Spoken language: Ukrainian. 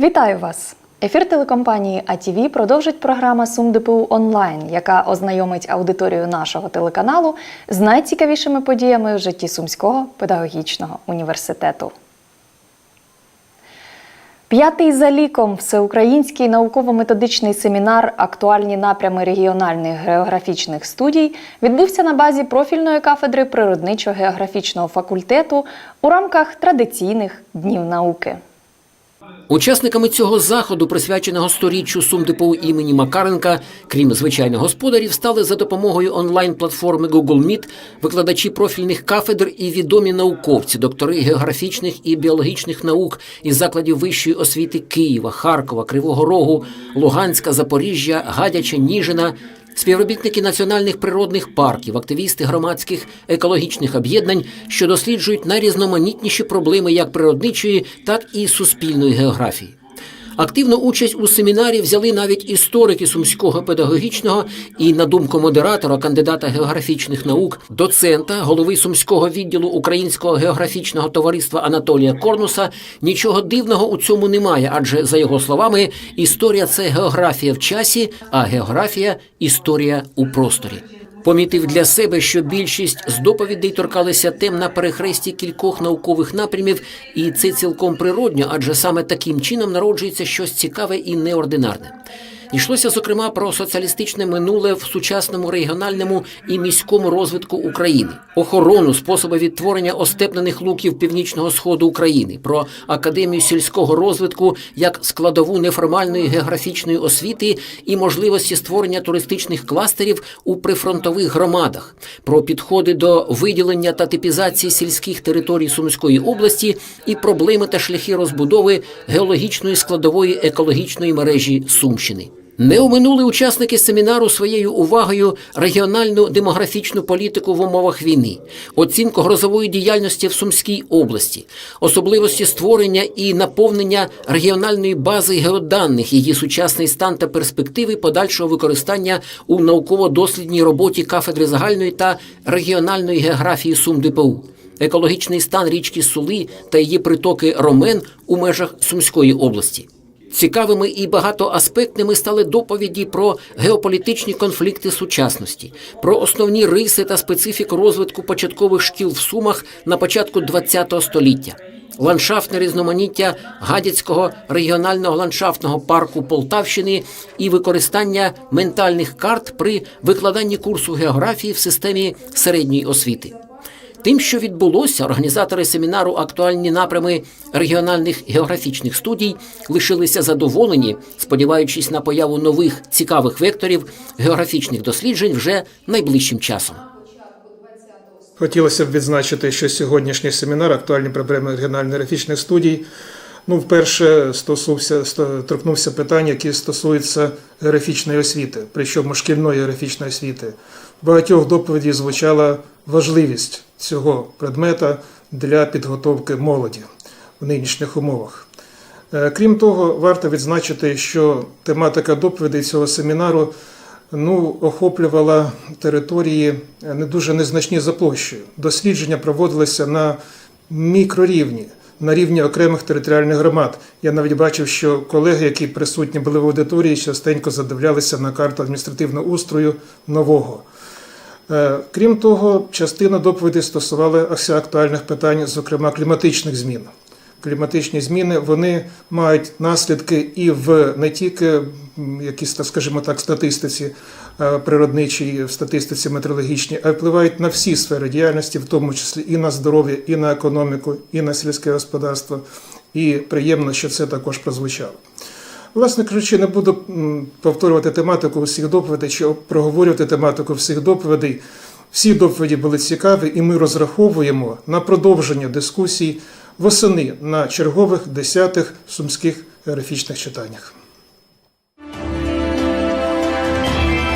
Вітаю вас! Ефір телекомпанії АТВ продовжить програма Сум ДПУ онлайн, яка ознайомить аудиторію нашого телеканалу з найцікавішими подіями в житті Сумського педагогічного університету. П'ятий за ліком всеукраїнський науково-методичний семінар Актуальні напрями регіональних географічних студій відбувся на базі профільної кафедри природничо-географічного факультету у рамках традиційних днів науки. Учасниками цього заходу, присвяченого сторіччю СумДПУ імені Макаренка, крім звичайних господарів, стали за допомогою онлайн-платформи Google Meet викладачі профільних кафедр і відомі науковці, доктори географічних і біологічних наук із закладів вищої освіти Києва, Харкова, Кривого Рогу, Луганська, Запоріжжя, Гадяча, Ніжина. Співробітники національних природних парків, активісти громадських екологічних об'єднань, що досліджують найрізноманітніші проблеми як природничої, так і суспільної географії. Активну участь у семінарі взяли навіть історики сумського педагогічного і, на думку модератора, кандидата географічних наук, доцента, голови сумського відділу Українського географічного товариства Анатолія Корнуса, нічого дивного у цьому немає, адже за його словами, історія це географія в часі, а географія історія у просторі. Помітив для себе, що більшість з доповідей торкалися тем на перехресті кількох наукових напрямів, і це цілком природньо, адже саме таким чином народжується щось цікаве і неординарне. Йшлося зокрема про соціалістичне минуле в сучасному регіональному і міському розвитку України, охорону, способи відтворення остепнених луків північного сходу України, про академію сільського розвитку як складову неформальної географічної освіти і можливості створення туристичних кластерів у прифронтових громадах, про підходи до виділення та типізації сільських територій Сумської області і проблеми та шляхи розбудови геологічної складової екологічної мережі Сумщини. Не оминули учасники семінару своєю увагою регіональну демографічну політику в умовах війни, оцінку грозової діяльності в Сумській області, особливості створення і наповнення регіональної бази геоданних, її сучасний стан та перспективи подальшого використання у науково-дослідній роботі кафедри загальної та регіональної географії СумДПУ. Екологічний стан річки Сули та її притоки Ромен у межах Сумської області. Цікавими і багатоаспектними стали доповіді про геополітичні конфлікти сучасності, про основні риси та специфіку розвитку початкових шкіл в Сумах на початку ХХ століття, ландшафтне різноманіття Гадяцького регіонального ландшафтного парку Полтавщини і використання ментальних карт при викладанні курсу географії в системі середньої освіти. Тим, що відбулося, організатори семінару Актуальні напрями регіональних географічних студій лишилися задоволені, сподіваючись на появу нових цікавих векторів географічних досліджень вже найближчим часом. Хотілося б відзначити, що сьогоднішній семінар актуальні проблеми регіональних графічних студій. Ну, вперше стосувався, сто- торкнувся питань, які стосуються географічної освіти, причому шкільної географічної освіти. Багатьох доповіді звучала важливість цього предмета для підготовки молоді в нинішніх умовах. Е, Крім того, варто відзначити, що тематика доповідей цього семінару ну, охоплювала території е, не дуже незначні за площею. Дослідження проводилися на мікрорівні, на рівні окремих територіальних громад. Я навіть бачив, що колеги, які присутні були в аудиторії, частенько задивлялися на карту адміністративного устрою нового. Е, Крім того, частина доповідей стосувалася актуальних питань, зокрема кліматичних змін. Кліматичні зміни вони мають наслідки і в не тільки якісь, скажімо так, статистиці е, природничій, в статистиці метеорологічній, а впливають на всі сфери діяльності, в тому числі і на здоров'я, і на економіку, і на сільське господарство. І приємно, що це також прозвучало. Власне кажучи, не буду повторювати тематику всіх доповідей чи проговорювати тематику всіх доповідей. Всі доповіді були цікаві, і ми розраховуємо на продовження дискусій восени на чергових десятих сумських географічних читаннях.